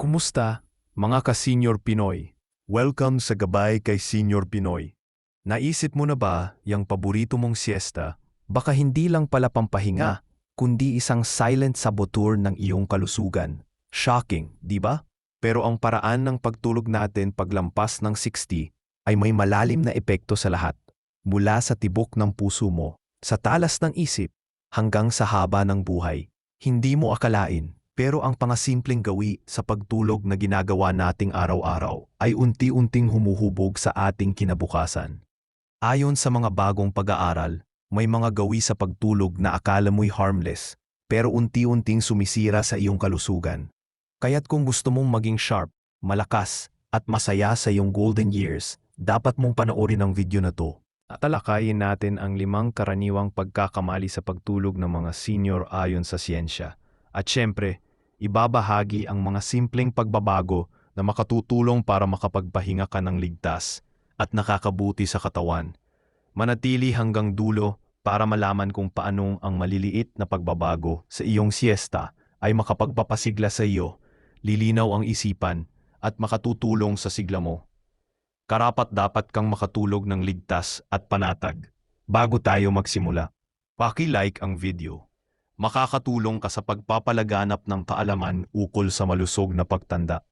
Kumusta, mga ka-senior Pinoy? Welcome sa Gabay kay Senior Pinoy. Naisip mo na ba yung paborito mong siesta? Baka hindi lang pala pampahinga, kundi isang silent saboteur ng iyong kalusugan. Shocking, di ba? Pero ang paraan ng pagtulog natin paglampas ng 60 ay may malalim na epekto sa lahat. Mula sa tibok ng puso mo, sa talas ng isip, hanggang sa haba ng buhay. Hindi mo akalain, pero ang pangasimpleng gawi sa pagtulog na ginagawa nating araw-araw ay unti-unting humuhubog sa ating kinabukasan. Ayon sa mga bagong pag-aaral, may mga gawi sa pagtulog na akala mo'y harmless, pero unti-unting sumisira sa iyong kalusugan. Kaya't kung gusto mong maging sharp, malakas, at masaya sa iyong golden years, dapat mong panoorin ang video na to. Talakayin natin ang limang karaniwang pagkakamali sa pagtulog ng mga senior ayon sa siyensya. At syempre, ibabahagi ang mga simpleng pagbabago na makatutulong para makapagpahinga ka ng ligtas at nakakabuti sa katawan. Manatili hanggang dulo para malaman kung paanong ang maliliit na pagbabago sa iyong siesta ay makapagpapasigla sa iyo, lilinaw ang isipan, at makatutulong sa sigla mo. Karapat dapat kang makatulog ng ligtas at panatag. Bago tayo magsimula, paki-like ang video makakatulong ka sa pagpapalaganap ng kaalaman ukol sa malusog na pagtanda.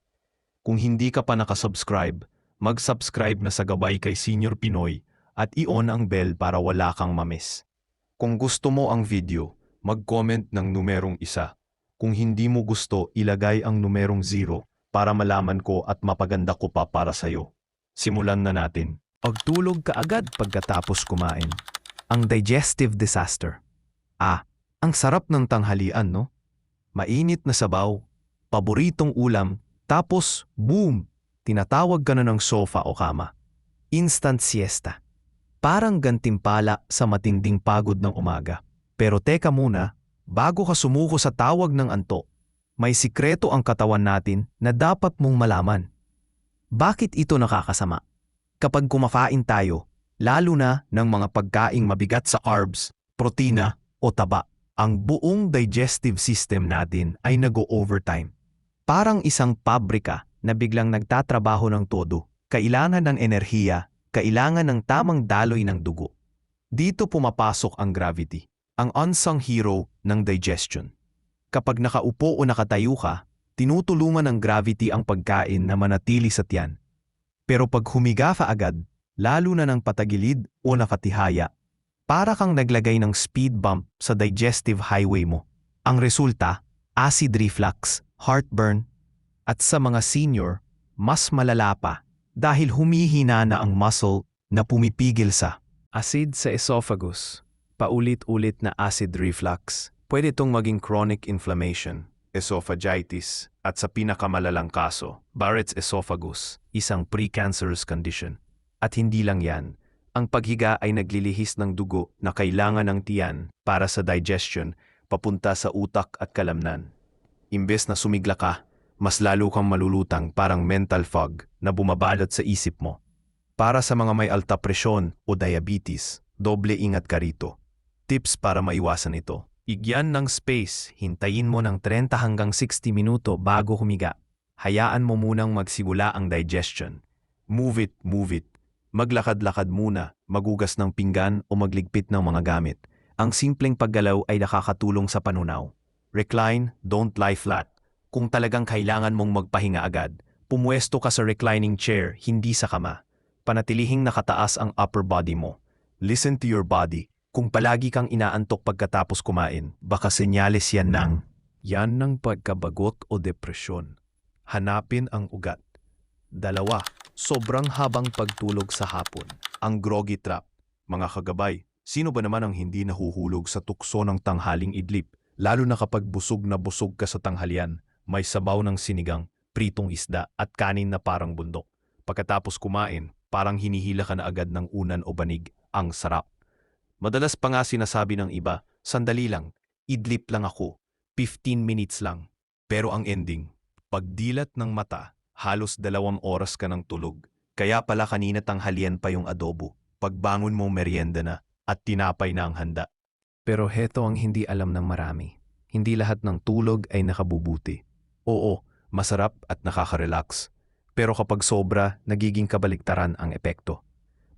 Kung hindi ka pa nakasubscribe, mag-subscribe na sa gabay kay Senior Pinoy at i-on ang bell para wala kang mamis. Kung gusto mo ang video, mag-comment ng numerong isa. Kung hindi mo gusto, ilagay ang numerong zero para malaman ko at mapaganda ko pa para sa'yo. Simulan na natin. Pagtulog ka agad pagkatapos kumain. Ang digestive disaster. Ah, ang sarap ng tanghalian, no? Mainit na sabaw, paboritong ulam, tapos boom, tinatawag ka na ng sofa o kama. Instant siesta. Parang gantimpala sa matinding pagod ng umaga. Pero teka muna, bago ka sumuko sa tawag ng anto, may sikreto ang katawan natin na dapat mong malaman. Bakit ito nakakasama? Kapag kumakain tayo, lalo na ng mga pagkaing mabigat sa carbs, protina o taba, ang buong digestive system natin ay nag-overtime. Parang isang pabrika na biglang nagtatrabaho ng todo. Kailangan ng enerhiya, kailangan ng tamang daloy ng dugo. Dito pumapasok ang gravity, ang unsung hero ng digestion. Kapag nakaupo o nakatayo ka, tinutulungan ng gravity ang pagkain na manatili sa tiyan. Pero pag humiga ka agad, lalo na ng patagilid o nakatihaya, para kang naglagay ng speed bump sa digestive highway mo. Ang resulta, acid reflux, heartburn, at sa mga senior, mas malala pa dahil humihina na ang muscle na pumipigil sa acid sa esophagus, paulit-ulit na acid reflux. Pwede itong maging chronic inflammation, esophagitis, at sa pinakamalalang kaso, Barrett's esophagus, isang precancerous condition. At hindi lang yan, ang paghiga ay naglilihis ng dugo na kailangan ng tiyan para sa digestion papunta sa utak at kalamnan. Imbes na sumigla ka, mas lalo kang malulutang parang mental fog na bumabalot sa isip mo. Para sa mga may alta presyon o diabetes, doble ingat ka rito. Tips para maiwasan ito. Igyan ng space, hintayin mo ng 30 hanggang 60 minuto bago humiga. Hayaan mo munang magsimula ang digestion. Move it, move it, Maglakad-lakad muna, magugas ng pinggan o magligpit ng mga gamit. Ang simpleng paggalaw ay nakakatulong sa panunaw. Recline, don't lie flat. Kung talagang kailangan mong magpahinga agad, pumuesto ka sa reclining chair, hindi sa kama. Panatilihing nakataas ang upper body mo. Listen to your body. Kung palagi kang inaantok pagkatapos kumain, baka senyales yan ng yan ng pagkabagot o depresyon. Hanapin ang ugat. Dalawa, sobrang habang pagtulog sa hapon. Ang groggy trap. Mga kagabay, sino ba naman ang hindi nahuhulog sa tukso ng tanghaling idlip? Lalo na kapag busog na busog ka sa tanghalian, may sabaw ng sinigang, pritong isda at kanin na parang bundok. Pagkatapos kumain, parang hinihila ka na agad ng unan o banig. Ang sarap. Madalas pa nga sinasabi ng iba, sandali lang, idlip lang ako, 15 minutes lang. Pero ang ending, pagdilat ng mata, halos dalawang oras ka ng tulog. Kaya pala kanina tanghalian pa yung adobo. Pagbangon mo merienda na at tinapay na ang handa. Pero heto ang hindi alam ng marami. Hindi lahat ng tulog ay nakabubuti. Oo, masarap at nakaka-relax. Pero kapag sobra, nagiging kabaliktaran ang epekto.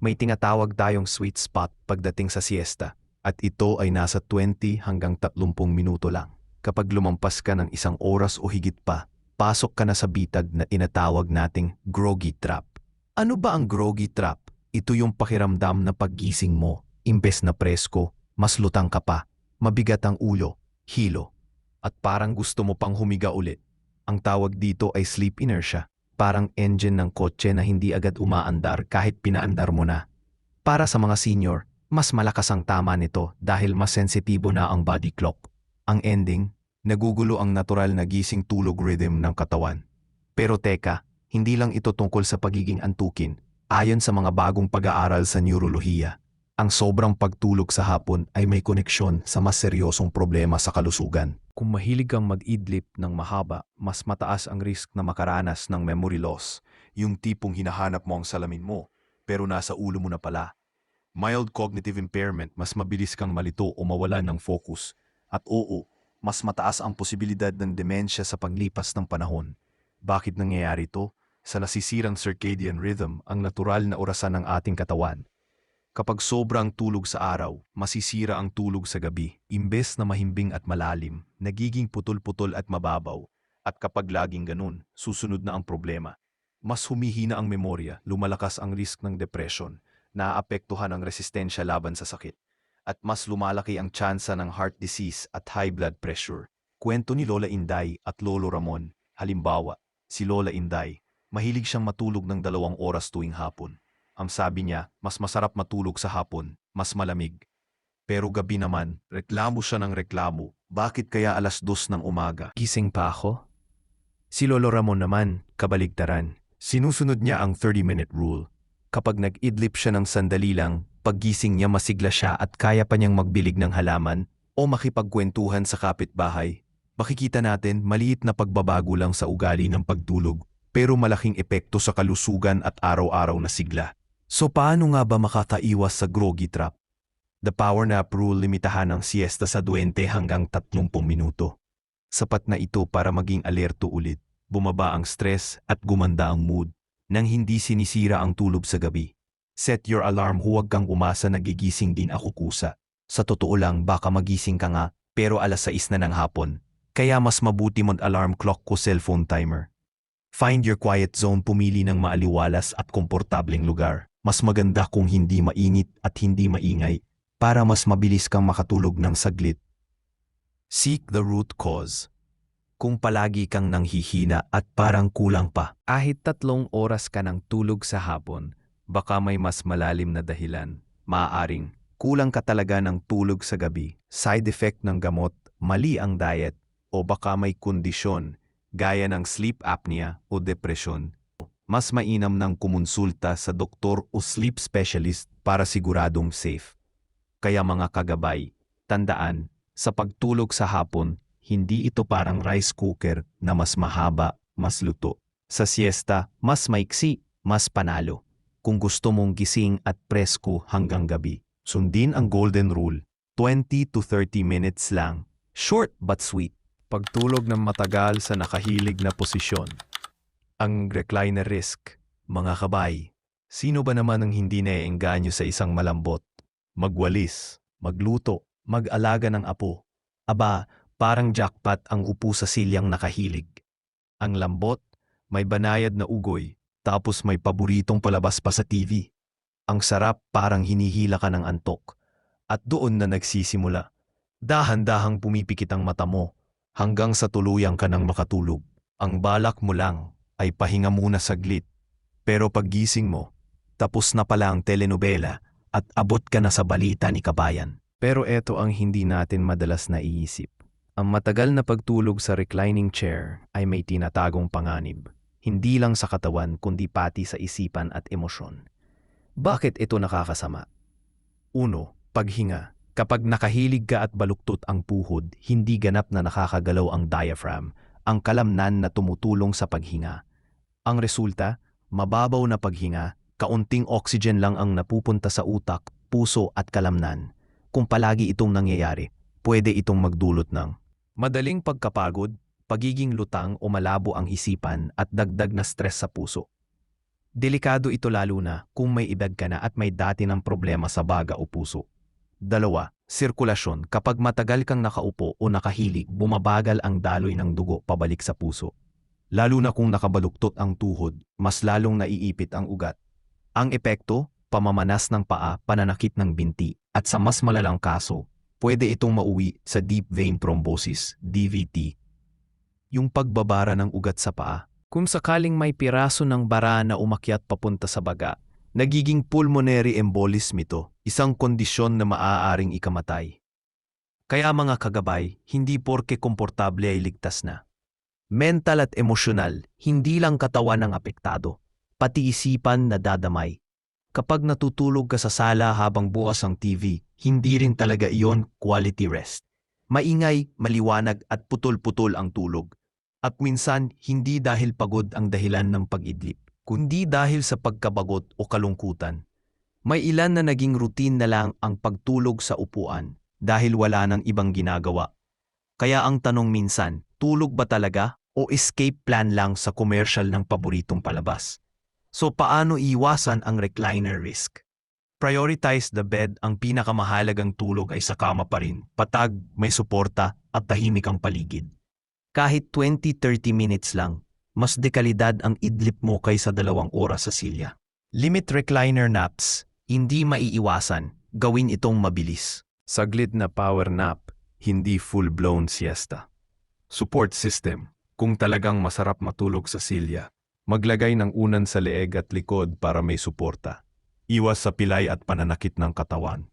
May tinatawag tayong sweet spot pagdating sa siesta at ito ay nasa 20 hanggang 30 minuto lang. Kapag lumampas ka ng isang oras o higit pa, pasok ka na sa bitag na tinatawag nating groggy trap. Ano ba ang groggy trap? Ito yung pakiramdam na paggising mo, imbes na presko, mas lutang ka pa, mabigat ang ulo, hilo, at parang gusto mo pang humiga ulit. Ang tawag dito ay sleep inertia, parang engine ng kotse na hindi agad umaandar kahit pinaandar mo na. Para sa mga senior, mas malakas ang tama nito dahil mas sensitibo na ang body clock. Ang ending, nagugulo ang natural na gising tulog rhythm ng katawan. Pero teka, hindi lang ito tungkol sa pagiging antukin. Ayon sa mga bagong pag-aaral sa neurolohiya, ang sobrang pagtulog sa hapon ay may koneksyon sa mas seryosong problema sa kalusugan. Kung mahilig kang mag-idlip ng mahaba, mas mataas ang risk na makaranas ng memory loss, yung tipong hinahanap mo ang salamin mo, pero nasa ulo mo na pala. Mild cognitive impairment, mas mabilis kang malito o mawalan ng focus. At oo, mas mataas ang posibilidad ng demensya sa paglipas ng panahon. Bakit nangyayari ito? Sa nasisirang circadian rhythm, ang natural na orasan ng ating katawan. Kapag sobrang tulog sa araw, masisira ang tulog sa gabi. Imbes na mahimbing at malalim, nagiging putol-putol at mababaw. At kapag laging ganun, susunod na ang problema. Mas humihina ang memorya, lumalakas ang risk ng depression, naaapektuhan ang resistensya laban sa sakit, at mas lumalaki ang tsansa ng heart disease at high blood pressure. Kwento ni Lola Inday at Lolo Ramon, halimbawa, si Lola Inday, mahilig siyang matulog ng dalawang oras tuwing hapon. Ang sabi niya, mas masarap matulog sa hapon, mas malamig. Pero gabi naman, reklamo siya ng reklamo. Bakit kaya alas dos ng umaga? Gising pa ako? Si Lolo Ramon naman, kabaligtaran. Sinusunod niya ang 30-minute rule. Kapag nag-idlip siya ng sandali lang, paggising niya masigla siya at kaya pa niyang magbilig ng halaman o makipagkwentuhan sa kapitbahay. Makikita natin maliit na pagbabago lang sa ugali ng pagtulog pero malaking epekto sa kalusugan at araw-araw na sigla. So paano nga ba makakaiwas sa groggy trap? The power nap rule limitahan ang siesta sa 20 hanggang 30 minuto. Sapat na ito para maging alerto ulit, bumaba ang stress at gumanda ang mood nang hindi sinisira ang tulog sa gabi. Set your alarm huwag kang umasa na gigising din ako kusa. Sa totoo lang baka magising ka nga pero alas 6 na ng hapon. Kaya mas mabuti mod alarm clock ko cellphone timer. Find your quiet zone pumili ng maaliwalas at komportableng lugar mas maganda kung hindi mainit at hindi maingay para mas mabilis kang makatulog ng saglit. Seek the root cause. Kung palagi kang nanghihina at parang kulang pa, kahit tatlong oras ka ng tulog sa hapon, baka may mas malalim na dahilan. Maaaring kulang ka talaga ng tulog sa gabi, side effect ng gamot, mali ang diet, o baka may kondisyon gaya ng sleep apnea o depresyon mas mainam ng kumonsulta sa doktor o sleep specialist para siguradong safe. Kaya mga kagabay, tandaan, sa pagtulog sa hapon, hindi ito parang rice cooker na mas mahaba, mas luto. Sa siesta, mas maiksi, mas panalo. Kung gusto mong gising at presko hanggang gabi, sundin ang golden rule. 20 to 30 minutes lang. Short but sweet. Pagtulog ng matagal sa nakahilig na posisyon. Ang recliner risk, mga kabay. Sino ba naman ang hindi naiengganyo sa isang malambot? Magwalis, magluto, mag-alaga ng apo. Aba, parang jackpot ang upo sa silyang nakahilig. Ang lambot, may banayad na ugoy, tapos may paboritong palabas pa sa TV. Ang sarap parang hinihila ka ng antok. At doon na nagsisimula. Dahan-dahang pumipikit ang mata mo hanggang sa tuluyang ka nang makatulog. Ang balak mo lang ay pahinga muna saglit. Pero paggising mo, tapos na pala ang telenovela at abot ka na sa balita ni Kabayan. Pero eto ang hindi natin madalas naiisip. Ang matagal na pagtulog sa reclining chair ay may tinatagong panganib. Hindi lang sa katawan kundi pati sa isipan at emosyon. Bakit ito nakakasama? Uno, paghinga. Kapag nakahilig ka at baluktot ang puhod, hindi ganap na nakakagalaw ang diaphragm, ang kalamnan na tumutulong sa paghinga. Ang resulta, mababaw na paghinga, kaunting oxygen lang ang napupunta sa utak, puso at kalamnan. Kung palagi itong nangyayari, pwede itong magdulot ng madaling pagkapagod, pagiging lutang o malabo ang isipan at dagdag na stress sa puso. Delikado ito lalo na kung may edad ka na at may dati ng problema sa baga o puso. Dalawa, sirkulasyon. Kapag matagal kang nakaupo o nakahilig, bumabagal ang daloy ng dugo pabalik sa puso. Lalo na kung nakabaluktot ang tuhod, mas lalong naiipit ang ugat. Ang epekto, pamamanas ng paa, pananakit ng binti, at sa mas malalang kaso, pwede itong mauwi sa deep vein thrombosis, DVT. Yung pagbabara ng ugat sa paa. Kung sakaling may piraso ng bara na umakyat papunta sa baga, nagiging pulmonary embolism ito, isang kondisyon na maaaring ikamatay. Kaya mga kagabay, hindi porke komportable ay ligtas na. Mental at emosyonal, hindi lang katawan ang apektado, pati isipan na dadamay. Kapag natutulog ka sa sala habang bukas ang TV, hindi rin talaga iyon quality rest. Maingay, maliwanag at putol-putol ang tulog. At minsan, hindi dahil pagod ang dahilan ng pag-idlip, kundi dahil sa pagkabagot o kalungkutan. May ilan na naging routine na lang ang pagtulog sa upuan dahil wala nang ibang ginagawa. Kaya ang tanong minsan, tulog ba talaga o escape plan lang sa commercial ng paboritong palabas? So paano iwasan ang recliner risk? Prioritize the bed ang pinakamahalagang tulog ay sa kama pa rin, patag, may suporta at tahimik ang paligid. Kahit 20-30 minutes lang, mas dekalidad ang idlip mo kaysa dalawang oras sa silya. Limit recliner naps, hindi maiiwasan, gawin itong mabilis. Saglit na power nap, hindi full-blown siesta. Support system, kung talagang masarap matulog sa silya, maglagay ng unan sa leeg at likod para may suporta. Iwas sa pilay at pananakit ng katawan.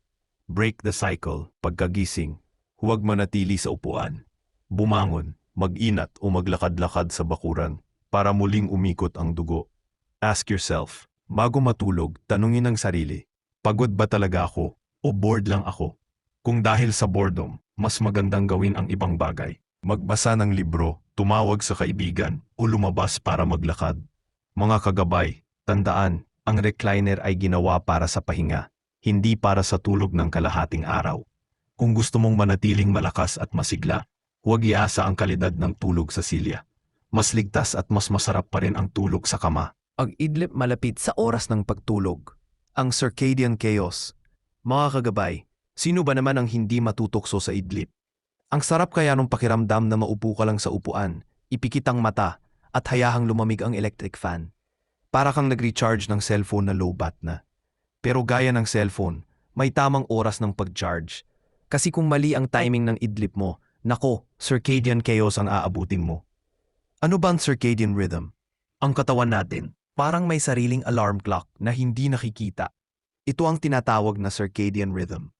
Break the cycle, pagkagising, huwag manatili sa upuan. Bumangon, mag-inat o maglakad-lakad sa bakuran para muling umikot ang dugo. Ask yourself, bago matulog, tanungin ang sarili, pagod ba talaga ako o bored lang ako? Kung dahil sa boredom, mas magandang gawin ang ibang bagay. Magbasa ng libro, tumawag sa kaibigan o lumabas para maglakad. Mga kagabay, tandaan, ang recliner ay ginawa para sa pahinga, hindi para sa tulog ng kalahating araw. Kung gusto mong manatiling malakas at masigla, huwag iasa ang kalidad ng tulog sa silya. Mas ligtas at mas masarap pa rin ang tulog sa kama. Ang idlip malapit sa oras ng pagtulog. Ang circadian chaos. Mga kagabay, sino ba naman ang hindi matutokso sa idlip? Ang sarap kaya nung pakiramdam na maupo ka lang sa upuan, ipikit ang mata, at hayahang lumamig ang electric fan. Para kang nag-recharge ng cellphone na low bat na. Pero gaya ng cellphone, may tamang oras ng pag-charge. Kasi kung mali ang timing ng idlip mo, nako, circadian chaos ang aabutin mo. Ano ba ang circadian rhythm? Ang katawan natin, parang may sariling alarm clock na hindi nakikita. Ito ang tinatawag na circadian rhythm.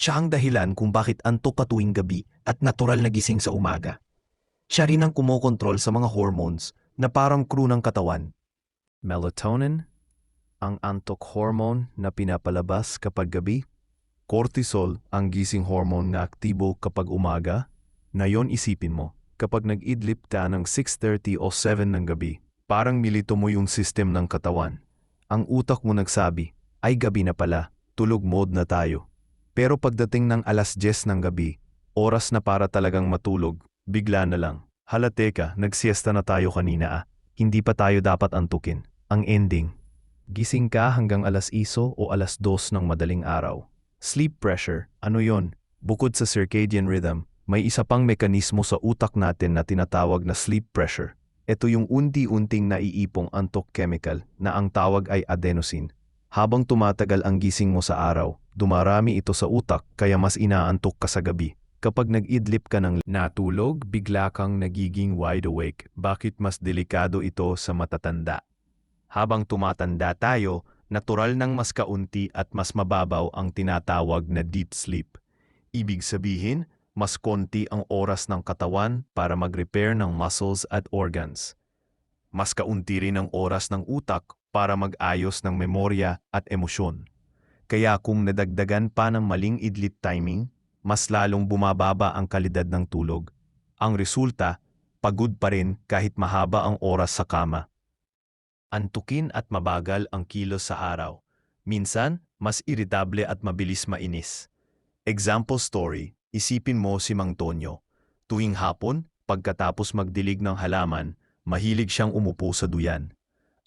Siya ang dahilan kung bakit antok ka tuwing gabi at natural na gising sa umaga. Siya rin ang kumokontrol sa mga hormones na parang crew ng katawan melatonin, ang antok hormone na pinapalabas kapag gabi, cortisol ang gising hormone na aktibo kapag umaga, na yon isipin mo, kapag nag-idlip ka ng 6.30 o 7 ng gabi, parang milito mo yung system ng katawan. Ang utak mo nagsabi, ay gabi na pala, tulog mode na tayo. Pero pagdating ng alas 10 ng gabi, oras na para talagang matulog, bigla na lang. Hala teka, nagsiesta na tayo kanina ah hindi pa tayo dapat antukin. Ang ending, gising ka hanggang alas iso o alas dos ng madaling araw. Sleep pressure, ano yon? Bukod sa circadian rhythm, may isa pang mekanismo sa utak natin na tinatawag na sleep pressure. Ito yung unti-unting naiipong antok chemical na ang tawag ay adenosine. Habang tumatagal ang gising mo sa araw, dumarami ito sa utak kaya mas inaantok ka sa gabi. Kapag nag-idlip ka ng natulog, bigla kang nagiging wide awake. Bakit mas delikado ito sa matatanda? Habang tumatanda tayo, natural nang mas kaunti at mas mababaw ang tinatawag na deep sleep. Ibig sabihin, mas konti ang oras ng katawan para mag-repair ng muscles at organs. Mas kaunti rin ang oras ng utak para mag-ayos ng memorya at emosyon. Kaya kung nadagdagan pa ng maling idlip timing, mas lalong bumababa ang kalidad ng tulog. Ang resulta, pagod pa rin kahit mahaba ang oras sa kama. Antukin at mabagal ang kilos sa araw. Minsan, mas iritable at mabilis mainis. Example story, isipin mo si Mang Tonyo. Tuwing hapon, Pagkatapos magdilig ng halaman, mahilig siyang umupo sa duyan.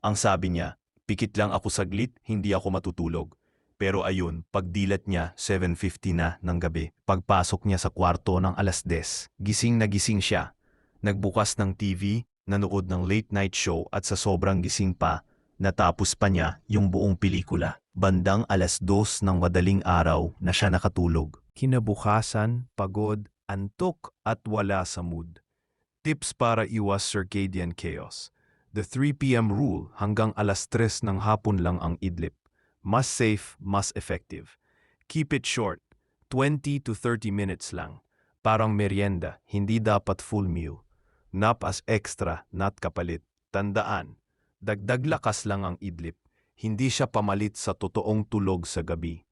Ang sabi niya, pikit lang ako saglit, hindi ako matutulog. Pero ayun, pagdilat niya, 7.50 na ng gabi. Pagpasok niya sa kwarto ng alas 10, gising na gising siya. Nagbukas ng TV, nanood ng late night show at sa sobrang gising pa, natapos pa niya yung buong pelikula. Bandang alas 2 ng madaling araw na siya nakatulog. Kinabukasan, pagod, antok at wala sa mood. Tips para iwas circadian chaos. The 3 p.m. rule hanggang alas 3 ng hapon lang ang idlip. Mas safe, mas effective. Keep it short, 20 to 30 minutes lang. Parang merienda, hindi dapat full meal. Nap as extra, not kapalit. Tandaan, dagdag lakas lang ang idlip. Hindi siya pamalit sa totoong tulog sa gabi.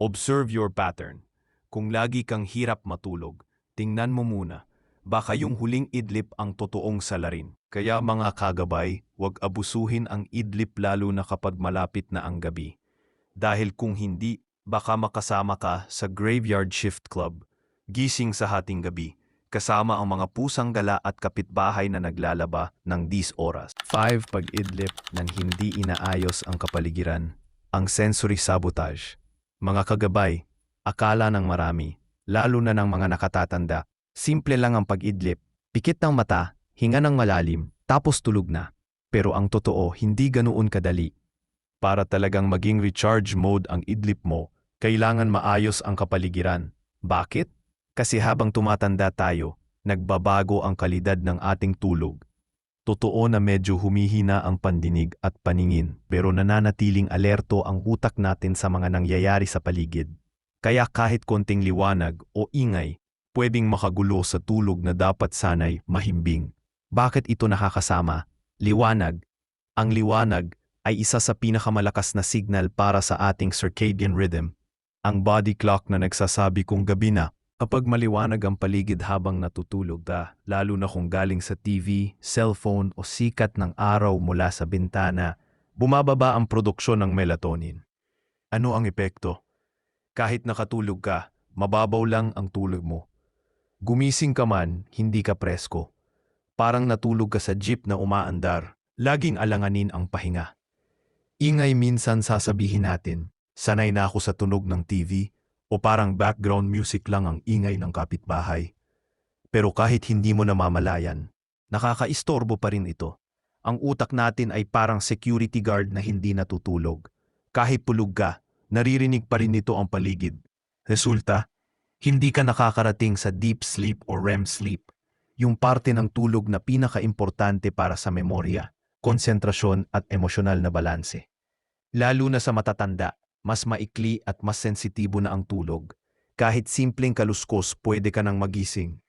Observe your pattern. Kung lagi kang hirap matulog, tingnan mo muna. Baka yung huling idlip ang totoong salarin. Kaya mga kagabay, huwag abusuhin ang idlip lalo na kapag malapit na ang gabi. Dahil kung hindi, baka makasama ka sa Graveyard Shift Club. Gising sa hating gabi, kasama ang mga pusang gala at kapitbahay na naglalaba ng 10 oras. 5. Pag-idlip nang hindi inaayos ang kapaligiran. Ang sensory sabotage. Mga kagabay, akala ng marami, lalo na ng mga nakatatanda, simple lang ang pag-idlip, pikit ng mata, hinga ng malalim, tapos tulog na. Pero ang totoo, hindi ganoon kadali. Para talagang maging recharge mode ang idlip mo, kailangan maayos ang kapaligiran. Bakit? Kasi habang tumatanda tayo, nagbabago ang kalidad ng ating tulog. Totoo na medyo humihina ang pandinig at paningin pero nananatiling alerto ang utak natin sa mga nangyayari sa paligid. Kaya kahit konting liwanag o ingay, pwedeng makagulo sa tulog na dapat sanay mahimbing. Bakit ito nakakasama? Liwanag. Ang liwanag ay isa sa pinakamalakas na signal para sa ating circadian rhythm. Ang body clock na nagsasabi kung gabi na kapag maliwanag ang paligid habang natutulog ka, lalo na kung galing sa TV, cellphone o sikat ng araw mula sa bintana, bumababa ang produksyon ng melatonin. Ano ang epekto? Kahit nakatulog ka, mababaw lang ang tulog mo. Gumising ka man, hindi ka presko. Parang natulog ka sa jeep na umaandar, laging alanganin ang pahinga. Ingay minsan sasabihin natin, sanay na ako sa tunog ng TV o parang background music lang ang ingay ng kapitbahay. Pero kahit hindi mo namamalayan, nakakaistorbo pa rin ito. Ang utak natin ay parang security guard na hindi natutulog. Kahit pulog ka, naririnig pa rin nito ang paligid. Resulta, hindi ka nakakarating sa deep sleep o REM sleep, yung parte ng tulog na pinakaimportante para sa memorya konsentrasyon at emosyonal na balanse. Lalo na sa matatanda, mas maikli at mas sensitibo na ang tulog. Kahit simpleng kaluskos pwede ka nang magising.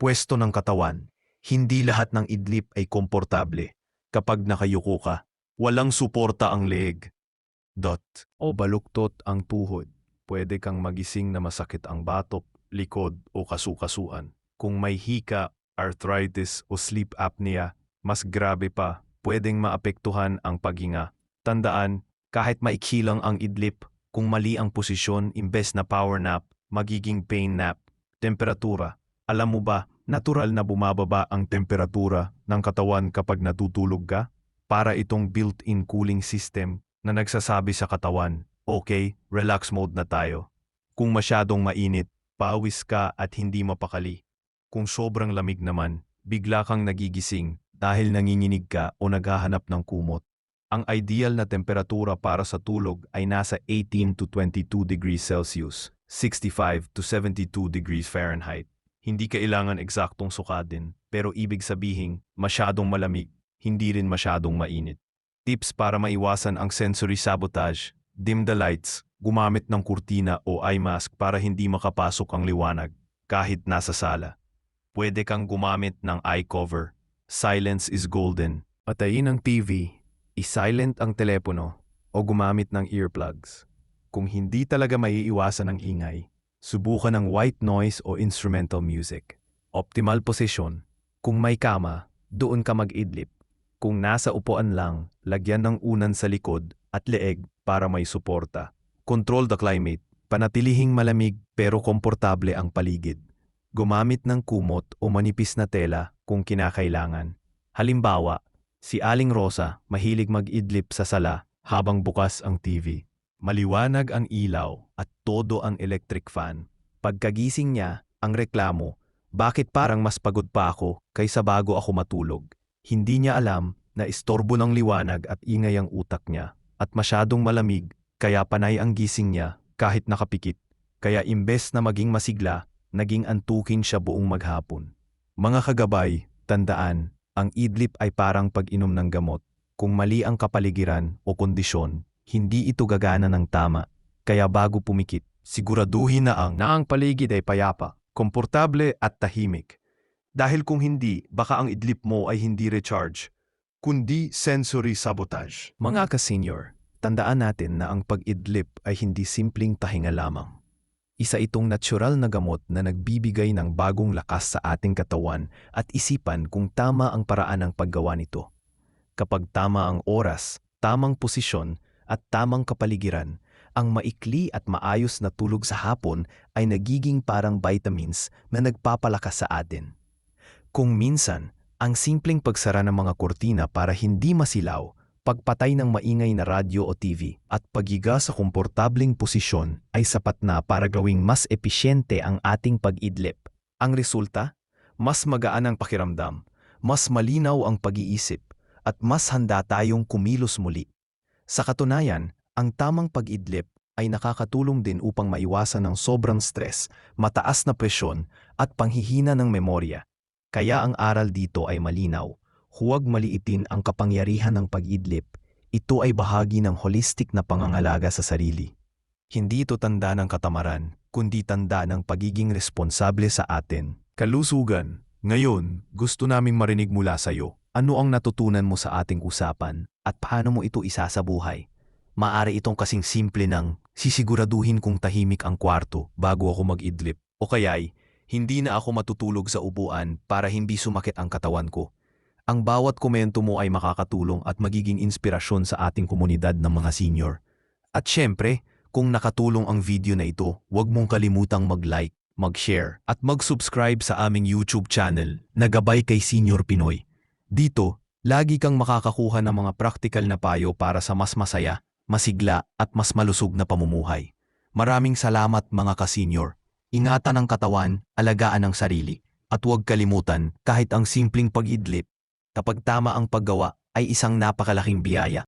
Pwesto ng katawan, hindi lahat ng idlip ay komportable. Kapag nakayuko ka, walang suporta ang leeg. Dot. O baluktot ang tuhod. Pwede kang magising na masakit ang batok, likod o kasukasuan. Kung may hika, arthritis o sleep apnea, mas grabe pa, pwedeng maapektuhan ang paghinga. Tandaan, kahit maikli lang ang idlip, kung mali ang posisyon imbes na power nap, magiging pain nap. Temperatura. Alam mo ba, natural na bumababa ang temperatura ng katawan kapag natutulog ka? Para itong built-in cooling system na nagsasabi sa katawan, okay, relax mode na tayo. Kung masyadong mainit, pawis ka at hindi mapakali. Kung sobrang lamig naman, bigla kang nagigising dahil nanginginig ka o naghahanap ng kumot. Ang ideal na temperatura para sa tulog ay nasa 18 to 22 degrees Celsius, 65 to 72 degrees Fahrenheit. Hindi kailangan eksaktong sukadin, pero ibig sabihin, masyadong malamig, hindi rin masyadong mainit. Tips para maiwasan ang sensory sabotage, dim the lights, gumamit ng kurtina o eye mask para hindi makapasok ang liwanag, kahit nasa sala. Pwede kang gumamit ng eye cover. Silence is golden. Patayin ang TV, i-silent ang telepono o gumamit ng earplugs. Kung hindi talaga maiiwasan ang ingay, subukan ng white noise o instrumental music. Optimal position. Kung may kama, doon ka mag-idlip. Kung nasa upuan lang, lagyan ng unan sa likod at leeg para may suporta. Control the climate. Panatilihing malamig pero komportable ang paligid. Gumamit ng kumot o manipis na tela kung kinakailangan. Halimbawa, si Aling Rosa mahilig mag-idlip sa sala habang bukas ang TV. Maliwanag ang ilaw at todo ang electric fan. Pagkagising niya, ang reklamo, bakit parang mas pagod pa ako kaysa bago ako matulog? Hindi niya alam na istorbo ng liwanag at ingay ang utak niya at masyadong malamig kaya panay ang gising niya kahit nakapikit. Kaya imbes na maging masigla, naging antukin siya buong maghapon. Mga kagabay, tandaan, ang idlip ay parang pag-inom ng gamot. Kung mali ang kapaligiran o kondisyon, hindi ito gagana ng tama. Kaya bago pumikit, siguraduhin na ang na ang paligid ay payapa, komportable at tahimik. Dahil kung hindi, baka ang idlip mo ay hindi recharge, kundi sensory sabotage. Mga ka-senior, tandaan natin na ang pag-idlip ay hindi simpleng tahinga lamang. Isa itong natural na gamot na nagbibigay ng bagong lakas sa ating katawan at isipan kung tama ang paraan ng paggawa nito. Kapag tama ang oras, tamang posisyon at tamang kapaligiran, ang maikli at maayos na tulog sa hapon ay nagiging parang vitamins na nagpapalakas sa atin. Kung minsan, ang simpleng pagsara ng mga kurtina para hindi masilaw, pagpatay ng maingay na radyo o TV, at pagiga sa komportabling posisyon ay sapat na para gawing mas episyente ang ating pag-idlip. Ang resulta? Mas magaan ang pakiramdam, mas malinaw ang pag-iisip, at mas handa tayong kumilos muli. Sa katunayan, ang tamang pag-idlip ay nakakatulong din upang maiwasan ng sobrang stress, mataas na presyon, at panghihina ng memorya. Kaya ang aral dito ay malinaw. Huwag maliitin ang kapangyarihan ng pag-idlip. Ito ay bahagi ng holistic na pangangalaga sa sarili. Hindi ito tanda ng katamaran, kundi tanda ng pagiging responsable sa atin. Kalusugan, ngayon, gusto naming marinig mula sa iyo. Ano ang natutunan mo sa ating usapan at paano mo ito isasabuhay? Maari itong kasing simple ng sisiguraduhin kong tahimik ang kwarto bago ako mag-idlip. O kaya'y, hindi na ako matutulog sa upuan para hindi sumakit ang katawan ko. Ang bawat komento mo ay makakatulong at magiging inspirasyon sa ating komunidad ng mga senior. At syempre, kung nakatulong ang video na ito, huwag mong kalimutang mag-like, mag-share, at mag-subscribe sa aming YouTube channel na Gabay kay Senior Pinoy. Dito, lagi kang makakakuha ng mga practical na payo para sa mas masaya, masigla at mas malusog na pamumuhay. Maraming salamat mga ka-senior. Ingatan ang katawan, alagaan ang sarili, at huwag kalimutan kahit ang simpleng pag-idlip, kapag tama ang paggawa, ay isang napakalaking biyaya.